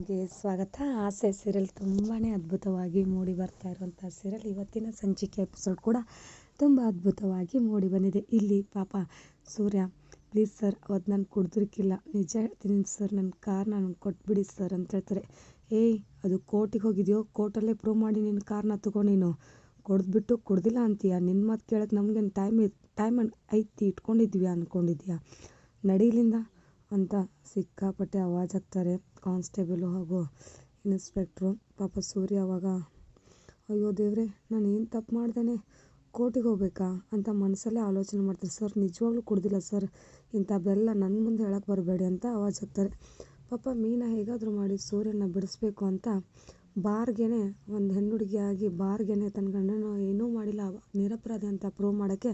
ಗೆ ಸ್ವಾಗತ. ಆಸೆ ಸೀರಿಯಲ್ ತುಂಬಾ ಅದ್ಭುತವಾಗಿ ಮೂಡಿ ಬರ್ತಾ ಇರುವಂಥ ಸೀರಿಯಲ್ ಇವತ್ತಿನ ಸಂಚಿಕೆ ಎಪಿಸೋಡ್ ಕೂಡ ತುಂಬ ಅದ್ಭುತವಾಗಿ ಮೂಡಿ ಬಂದಿದೆ. ಇಲ್ಲಿ ಪಾಪ ಸೂರ್ಯ ಪ್ಲೀಸ್ ಸರ್ ಅವತ್ತು ನಾನು ಕುಡ್ದಿರ್ಕಿಲ್ಲ. ನಿಜ ಹೇಳ್ತೀನಿ ಸರ್ ನನ್ನ ಕಾರ್ ನಾನು ಕೊಟ್ಬಿಡಿ ಸರ್ ಅಂತ ಹೇಳ್ತಾರೆ. ಏಯ್, ಅದು ಕೋರ್ಟಿಗೆ ಹೋಗಿದೆಯೋ? ಕೋರ್ಟಲ್ಲೇ ಪ್ರೂವ್ ಮಾಡಿ ನಿನ್ನ ಕಾರ್ನ ನೀನು. ಕೊಡ್ದ್ಬಿಟ್ಟು ಕುಡ್ದಿಲ್ಲ ಅಂತೀಯ? ನಿನ್ನ ಮಾತು ಕೇಳಕ್ಕೆ ನಮಗೇನು ಟೈಮ್ ಟೈಮ್ ಐತಿ ಇಟ್ಕೊಂಡಿದ್ವಿ ಅಂದ್ಕೊಂಡಿದ್ಯಾ ನಡೀಲಿಂದ ಅಂತ ಸಿಕ್ಕಾಪಟ್ಟೆ ಅವಾಜ್ ಹಾಕ್ತಾರೆ ಕಾನ್ಸ್ಟೇಬಲು ಹಾಗೂ ಇನ್ಸ್ಪೆಕ್ಟ್ರು. ಪಾಪ ಸೂರ್ಯ ಅವಾಗ, ಅಯ್ಯೋ ದೇವ್ರೆ, ನಾನು ಏನು ತಪ್ಪು ಮಾಡ್ದೇನೆ? ಕೋರ್ಟಿಗೆ ಹೋಗ್ಬೇಕಾ? ಅಂತ ಮನಸ್ಸಲ್ಲೇ ಆಲೋಚನೆ ಮಾಡ್ತಾರೆ. ಸರ್, ನಿಜವಾಗ್ಲೂ ಕುಡ್ದಿಲ್ಲ ಸರ್. ಇಂಥದ್ದೆಲ್ಲ ನನ್ನ ಮುಂದೆ ಹೇಳಕ್ಕೆ ಬರಬೇಡಿ ಅಂತ ಅವಾಜ್ ಹಾಕ್ತಾರೆ. ಪಾಪ ಮೀನಾ ಹೇಗಾದರೂ ಮಾಡಿ ಸೂರ್ಯನ ಬಿಡಿಸ್ಬೇಕು ಅಂತ ಬಾರ್ಗೆನೆ, ಒಂದು ಹೆಣ್ಣುಡುಗಿಯಾಗಿ ಬಾರ್ಗೆನೆ ತನ್ನ ಗಂಡನ ಏನೂ ಮಾಡಿಲ್ಲ. ನಿರಪರಾಧಿ ಅಂತ ಪ್ರೂವ್ ಮಾಡೋಕ್ಕೆ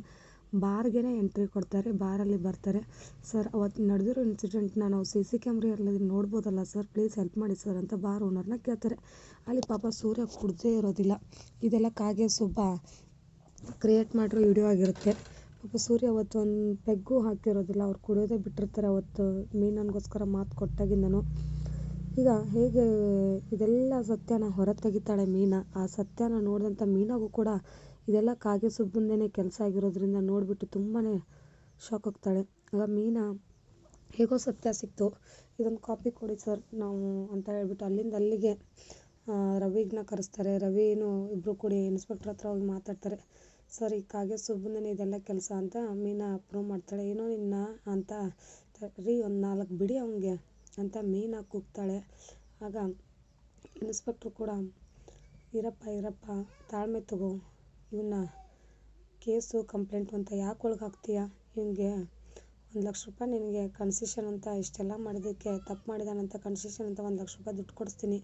ಬಾರ್ಗೆನೆ ಎಂಟ್ರಿ ಕೊಡ್ತಾರೆ, ಬಾರಲ್ಲಿ ಬರ್ತಾರೆ. ಸರ್ ಅವತ್ತು ನಡೆದಿರೋ ಇನ್ಸಿಡೆಂಟ್ನ ನಾವು ಸಿ ಸಿ ಕ್ಯಾಮ್ರೆಯಲ್ಲಿ ನೋಡ್ಬೋದಲ್ಲ ಸರ್? ಪ್ಲೀಸ್ ಹೆಲ್ಪ್ ಮಾಡಿ ಸರ್ ಅಂತ ಬಾರ್ ಓನರ್ನ ಕೇಳ್ತಾರೆ. ಅಲ್ಲಿ ಪಾಪ ಸೂರ್ಯ ಕುಡ್ದೇ ಇರೋದಿಲ್ಲ. ಇದೆಲ್ಲ ಕಾಗೆ ಸುಬ್ಬ ಕ್ರಿಯೇಟ್ ಮಾಡಿರೋ ವಿಡಿಯೋ ಆಗಿರುತ್ತೆ. ಪಾಪ ಸೂರ್ಯ ಅವತ್ತು ಒಂದು ಪೆಗ್ಗು ಹಾಕಿರೋದಿಲ್ಲ. ಅವ್ರು ಕುಡಿಯೋದೇ ಬಿಟ್ಟಿರ್ತಾರೆ ಅವತ್ತು. ಮೀನನ್ಗೋಸ್ಕರ ಮಾತು ಕೊಟ್ಟಾಗಿಂದನು. ಈಗ ಹೇಗೆ ಇದೆಲ್ಲ ಸತ್ಯನ ಹೊರ ತೆಗಿತಾಳೆ ಮೀನಾ? ಆ ಸತ್ಯನ ನೋಡಿದಂಥ ಮೀನಾಗೂ ಕೂಡ ಇದೆಲ್ಲ ಕಾಗೆ ಸುಬ್ಬಂದೇನೆ ಕೆಲಸ ಆಗಿರೋದ್ರಿಂದ ನೋಡಿಬಿಟ್ಟು ತುಂಬಾ ಶಾಕ್ ಆಗ್ತಾಳೆ. ಆಗ ಮೀನಾ ಹೇಗೋ ಸತ್ಯ ಸಿಕ್ತು. ಇದೊಂದು ಕಾಪಿ ಕೊಡಿ ಸರ್ ನಾವು ಅಂತ ಹೇಳ್ಬಿಟ್ಟು ಅಲ್ಲಿಂದ ಅಲ್ಲಿಗೆ ರವಿಗ್ನ ಕರೆಸ್ತಾರೆ. ರವಿನು ಇಬ್ಬರು ಕೂಡಿ ಇನ್ಸ್ಪೆಕ್ಟ್ರ್ ಹತ್ರ ಹೋಗಿ ಮಾತಾಡ್ತಾರೆ. ಸರ್, ಈ ಕಾಗೆ ಸುಬ್ಬಂದೇನೆ ಇದೆಲ್ಲ ಕೆಲಸ ಅಂತ ಮೀನಾ ಅಪ್ರೂವ್ ಮಾಡ್ತಾಳೆ. ಏನೋ ನಿನ್ನ ಅಂತ ರೀ ಒಂದು ನಾಲ್ಕು ಬಿಡಿ ಅವನಿಗೆ ಅಂತ ಮೀನಾ ಕೂಗ್ತಾಳೆ. ಆಗ ಇನ್ಸ್ಪೆಕ್ಟ್ರು ಕೂಡ, ಇರಪ್ಪ ಇರಪ್ಪ, ತಾಳ್ಮೆ ತಗೋ. ಇವನ್ನ ಕೇಸು, ಕಂಪ್ಲೇಂಟು ಅಂತ ಯಾಕೆ ಒಳಗಾಗ್ತೀಯ ಇವನಿಗೆ ಒಂದು ಲಕ್ಷ ರೂಪಾಯಿ ನಿನಗೆ ಕನ್ಸೆಷನ್ ಅಂತ ಇಷ್ಟೆಲ್ಲ ಮಾಡಿದ್ದಕ್ಕೆ ತಪ್ಪು ಮಾಡಿದಾನಂತ ಕನ್ಸೆಷನ್ ಅಂತ ಒಂದು ಲಕ್ಷ ರೂಪಾಯಿ ದುಡ್ಡು ಕೊಡಿಸ್ತೀನಿ.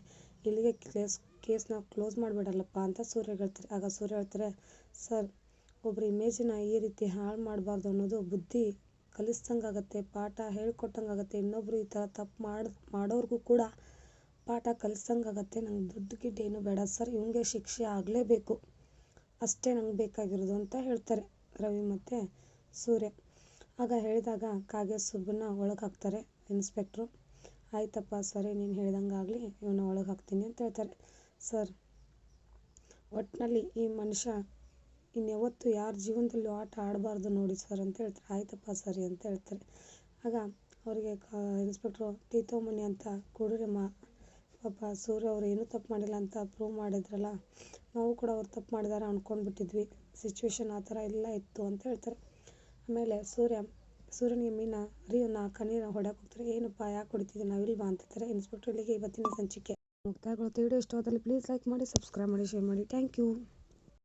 ಇಲ್ಲಿಗೆ ಕೇಸ್, ಕೇಸ್ನ ಕ್ಲೋಸ್ ಮಾಡಿಬಿಡಲ್ಲಪ್ಪ ಅಂತ ಸೂರ್ಯ ಹೇಳ್ತಾರೆ. ಆಗ ಸೂರ್ಯ ಹೇಳ್ತಾರೆ, ಸರ್ ಒಬ್ಬರ ಇಮೇಜನ್ನ ಈ ರೀತಿ ಹಾಳು ಮಾಡಬಾರ್ದು ಅನ್ನೋದು ಬುದ್ಧಿ ಕಲಿಸ್ದಂಗಾಗತ್ತೆ. ಪಾಠ ಹೇಳ್ಕೊಟ್ಟಂಗಾಗತ್ತೆ. ಇನ್ನೊಬ್ಬರು ಈ ಥರ ತಪ್ಪು ಮಾಡಿ, ಮಾಡೋರ್ಗೂ ಕೂಡ ಪಾಠ ಕಲಿಸ್ದಂಗಾಗತ್ತೆ. ನಂಗೆ ದುಡ್ಡು ಗಿಡ್ಡು ಏನು ಬೇಡ. ಸರ್, ಇವನಿಗೆ ಶಿಕ್ಷೆ ಆಗಲೇಬೇಕು. ಅಷ್ಟೇ ನಂಗೆ ಬೇಕಾಗಿರೋದು ಅಂತ ಹೇಳ್ತಾರೆ ರವಿ ಮತ್ತು ಸೂರ್ಯ. ಆಗ ಹೇಳಿದಾಗ ಕಾಗೆ ಸುಬ್ಬನ್ನ ಒಳಗೆ ಹಾಕ್ತಾರೆ ಇನ್ಸ್ಪೆಕ್ಟ್ರು ಆಯ್ತಪ್ಪ, ಸರಿ, ನೀನು ಹೇಳ್ದಂಗೆ ಆಗಲಿ ಇವನ್ನ ಒಳಗೆ ಹಾಕ್ತೀನಿ ಅಂತ ಹೇಳ್ತಾರೆ. ಸರ್ ಒಟ್ಟಿನಲ್ಲಿ ಈ ಮನುಷ್ಯ ಇನ್ಯಾವತ್ತು ಯಾರ ಜೀವನದಲ್ಲೂ ಆಟ ಆಡಬಾರ್ದು ನೋಡಿ ಸರ್ ಅಂತ ಹೇಳ್ತಾರೆ. ಆಯ್ತಪ್ಪ, ಸರಿ ಅಂತ ಹೇಳ್ತಾರೆ. ಆಗ ಅವರಿಗೆ ಇನ್ಸ್ಪೆಕ್ಟ್ರು ಟೀ ಅಂತ ಕುಡಿರಮ್ಮ ಪಾಪ ಸೂರ್ಯ ಅವ್ರು ಏನೂ ತಪ್ಪು ಮಾಡಿಲ್ಲ ಅಂತ ಪ್ರೂವ್ ಮಾಡಿದ್ರಲ್ಲ, ನಾವು ಕೂಡ ಅವ್ರು ತಪ್ಪು ಮಾಡಿದಾರೆ ಅಂದ್ಕೊಂಡ್ಬಿಟ್ಟಿದ್ವಿ ಸಿಚುವೇಶನ್ ಆ ಥರ ಎಲ್ಲ ಇತ್ತು ಅಂತ ಹೇಳ್ತಾರೆ. ಆಮೇಲೆ ಸೂರ್ಯ, ಸೂರ್ಯನಿಗೆ ಮೀನಾ ರೀ ನಾಲ್ಕು ನೀರು ಹೊಡ್ಯಕ್ಕೆ ಹೋಗ್ತಾರೆ. ಏನಪ್ಪ, ಯಾಕೆ ಹೊಡಿತಿದ್ದೆ ಇಲ್ವಾ ಅಂತಿರ್ತಾರೆ ಇನ್ಸ್ಪೆಕ್ಟರ್ ಇಲ್ಲಿಗೆ ಇವತ್ತಿನ ಸಂಚಿಕೆ ಮುಕ್ತಾಯಗೊಳ್ಳುತ್ತೆ. ವಿಡಿಯೋ ಇಷ್ಟವಾದಲ್ಲಿ ಪ್ಲೀಸ್ ಲೈಕ್ ಮಾಡಿ ಸಬ್ಸ್ಕ್ರೈಬ್ ಮಾಡಿ ಶೇರ್ ಮಾಡಿ. Thank you